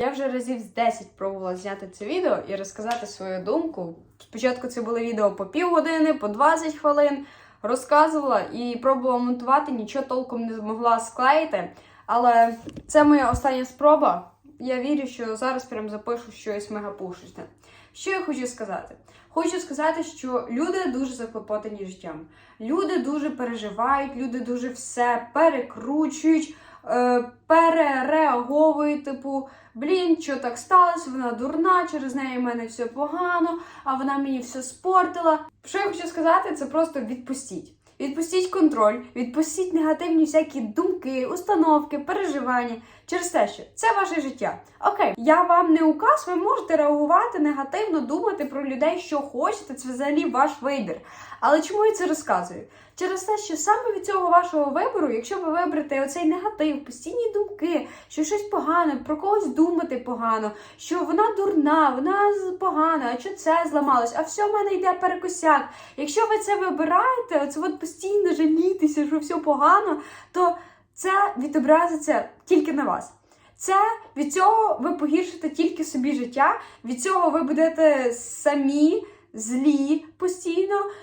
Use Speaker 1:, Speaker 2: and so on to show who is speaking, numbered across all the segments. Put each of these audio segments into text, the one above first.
Speaker 1: Я вже разів з 10 пробувала зняти це відео і розказати свою думку. Спочатку це були відео по півгодини, по 20 хвилин. Розказувала і пробувала монтувати, нічого толком не змогла склеїти. Але це моя остання спроба. Я вірю, що зараз прям запишу щось мегапушечне. Що я хочу сказати? Хочу сказати, що люди дуже заклопотані життям. Люди дуже переживають, люди дуже все перекручують, е, перереаговують, типу, блін, що так сталося, вона дурна, через неї в мене все погано, а вона мені все спортила. Що я хочу сказати, це просто відпустіть. Відпустіть контроль, відпустіть негативні всякі думки, установки, переживання через те, що це ваше життя. Окей, я вам не указ, ви можете реагувати негативно, думати про людей, що хочете, це взагалі ваш вибір. Але чому я це розказую? Через те, що саме від цього вашого вибору, якщо ви виберете оцей негатив, постійні думки, що щось погане, про когось думати погано, що вона дурна, вона погана, а що це зламалось, а все в мене йде перекосяк. Якщо ви це вибираєте, оце от постійно жалітися, що все погано, то це відобразиться тільки на вас. Це від цього ви погіршите тільки собі життя, від цього ви будете самі злі постійно.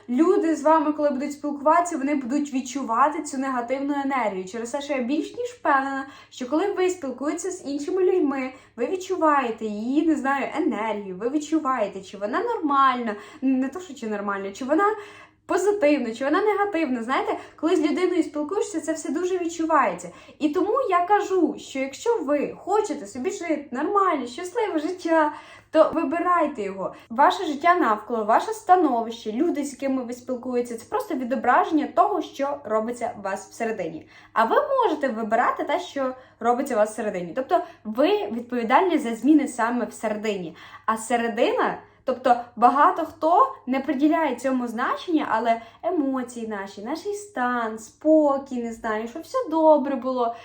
Speaker 1: Люди з вами, коли будуть спілкуватися, вони будуть відчувати цю негативну енергію. Через те, що я більш ніж впевнена, що коли ви спілкуєтеся з іншими людьми, ви відчуваєте її, не знаю, енергію, ви відчуваєте, чи вона нормальна, не то, що чи нормальна, чи вона. Позитивно, чи вона негативна. Знаєте, коли з людиною спілкуєшся, це все дуже відчувається. І тому я кажу, що якщо ви хочете собі жити нормальне, щасливе життя, то вибирайте його. Ваше життя навколо, ваше становище, люди, з якими ви спілкуєтеся, це просто відображення того, що робиться у вас всередині. А ви можете вибирати те, що робиться у вас всередині. Тобто ви відповідальні за зміни саме всередині. А середина. Тобто багато хто не приділяє цьому значення, але емоції наші, наш стан, спокій, не знаю, щоб все добре було.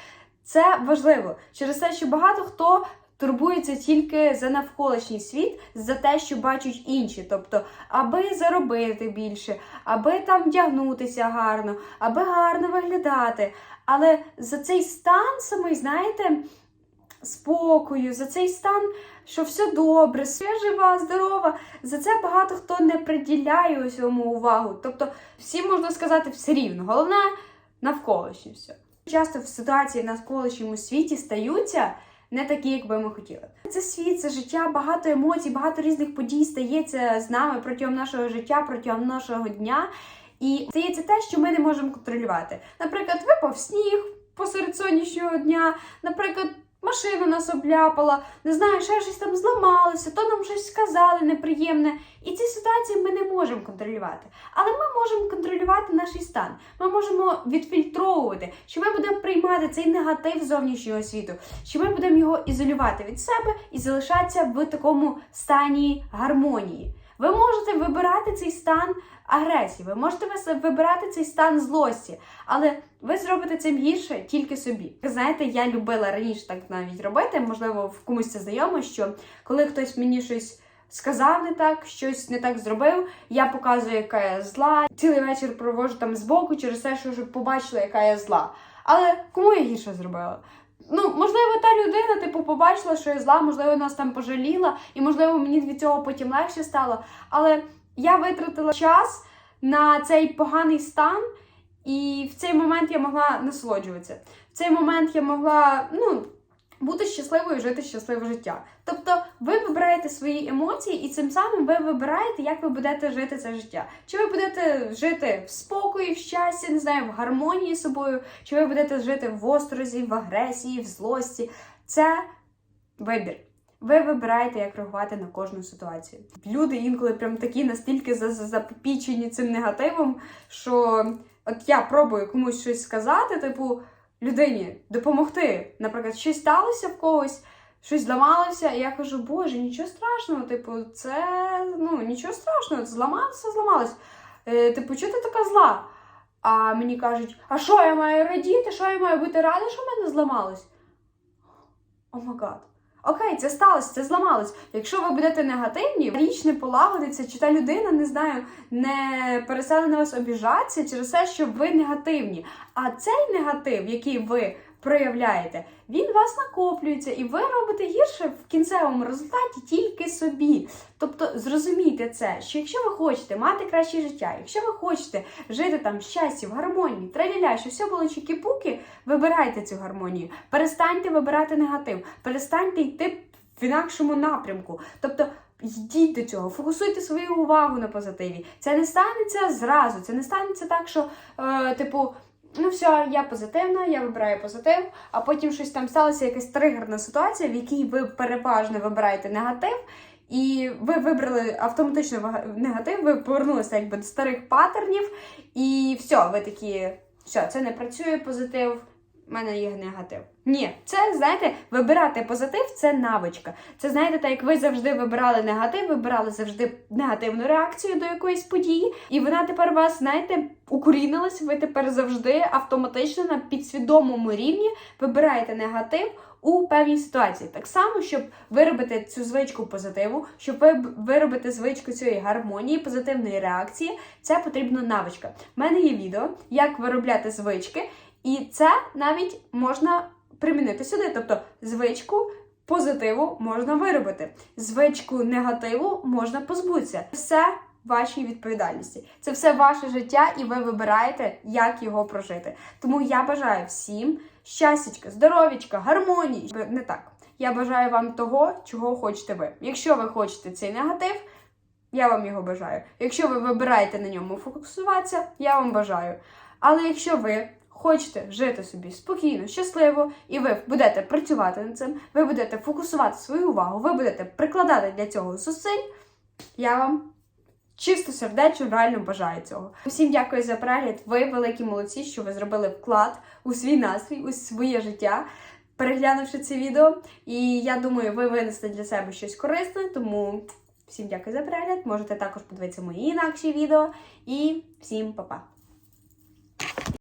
Speaker 1: Це важливо через те, що багато хто турбується тільки за навколишній світ, за те, що бачать інші. Тобто, аби заробити більше, аби там вдягнутися гарно, аби гарно виглядати. Але за цей стан самий, знаєте, спокою, за цей стан, що все добре, я жива, здорова. За це багато хто не приділяє усьому увагу. Тобто, всім можна сказати все рівно. Головне навколишнє все. Часто в ситуації в навколишньому світі стаються не такі, як би ми хотіли. Це світ, це життя, багато емоцій, багато різних подій стається з нами протягом нашого життя, протягом нашого дня. І стається те, що ми не можемо контролювати. Наприклад, випав сніг посеред сонячного дня, наприклад. Машина нас обляпала, не знаю, ще щось там зламалося, то нам щось сказали неприємне. І ці ситуації ми не можемо контролювати. Але ми можемо контролювати наш стан. Ми можемо відфільтровувати, що ми будемо приймати цей негатив зовнішнього світу, що ми будемо його ізолювати від себе і залишатися в такому стані гармонії. Ви можете вибирати цей стан агресії, ви можете вибирати цей стан злості, але ви зробите цим гірше тільки собі. Знаєте, я любила раніше так навіть робити. Можливо, в комусь це знайомо, що коли хтось мені щось сказав не так, щось не так зробив, я показую, яка я зла. Цілий вечір провожу там збоку через те, що вже побачила, яка я зла. Але кому я гірше зробила? Ну, можливо, та людина, типу, побачила, що я зла, можливо, нас там пожаліла, і можливо, мені від цього потім легше стало. Але я витратила час на цей поганий стан, і в цей момент я могла насолоджуватися. В цей момент я могла, ну. Бути щасливою, жити щасливе життя. Тобто ви вибираєте свої емоції, і цим самим ви вибираєте, як ви будете жити це життя. Чи ви будете жити в спокої, в щасті, не знаю, в гармонії з собою, чи ви будете жити в острозі, в агресії, в злості. Це вибір. Ви вибираєте, як реагувати на кожну ситуацію. Люди інколи прям такі настільки за- за- запопічені цим негативом, що от я пробую комусь щось сказати, типу, людині допомогти. Наприклад, щось сталося в когось, щось зламалося, і я кажу, боже, нічого страшного, типу, це ну нічого страшного, зламалося, зламалось. Е, типу, чого ти така зла? А мені кажуть, а що я маю радіти? Що я маю бути рада, що в мене зламалось? О май Окей, це сталося, це зламалось. Якщо ви будете негативні, річ не полагодиться, чи та людина, не знаю, не перестане на вас обіжатися через те, що ви негативні. А цей негатив, який ви проявляєте, він вас накоплюється, і ви робите гірше в кінцевому результаті тільки собі. Тобто зрозумійте це, що якщо ви хочете мати краще життя, якщо ви хочете жити там в щасті, в гармонії, траляля, що все було чікі-пуки, вибирайте цю гармонію. Перестаньте вибирати негатив, перестаньте йти в інакшому напрямку. Тобто йдіть до цього, фокусуйте свою увагу на позитиві. Це не станеться зразу, це не станеться так, що, е, типу. Ну, все, я позитивна, я вибираю позитив, а потім щось там сталося, якась тригерна ситуація, в якій ви переважно вибираєте негатив, і ви вибрали автоматично негатив, ви повернулися якби до старих паттернів, і все, ви такі, все, це не працює позитив. В мене є негатив. Ні, це знаєте, вибирати позитив це навичка. Це знаєте, так як ви завжди вибирали негатив, вибирали завжди негативну реакцію до якоїсь події, і вона тепер вас, знаєте, укорінилась. Ви тепер завжди автоматично на підсвідомому рівні вибираєте негатив у певній ситуації. Так само, щоб виробити цю звичку позитиву, щоб ви виробити звичку цієї гармонії, позитивної реакції, це потрібна навичка. У мене є відео, як виробляти звички, і це навіть можна примінити сюди. Тобто звичку позитиву можна виробити, звичку негативу можна позбутися. Все вашій відповідальності. Це все ваше життя, і ви вибираєте, як його прожити. Тому я бажаю всім щастячка, здоров'ячка, гармонії. Не так. Я бажаю вам того, чого хочете ви. Якщо ви хочете цей негатив, я вам його бажаю. Якщо ви вибираєте на ньому фокусуватися, я вам бажаю. Але якщо ви хочете жити собі спокійно, щасливо, і ви будете працювати над цим, ви будете фокусувати свою увагу, ви будете прикладати для цього зусиль, я вам чисто сердечно реально бажаю цього. Всім дякую за перегляд. Ви великі молодці, що ви зробили вклад у свій настрій, у своє життя. Переглянувши це відео, і я думаю, ви винесли для себе щось корисне, тому всім дякую за перегляд. Можете також подивитися мої інакші відео. І всім па-па!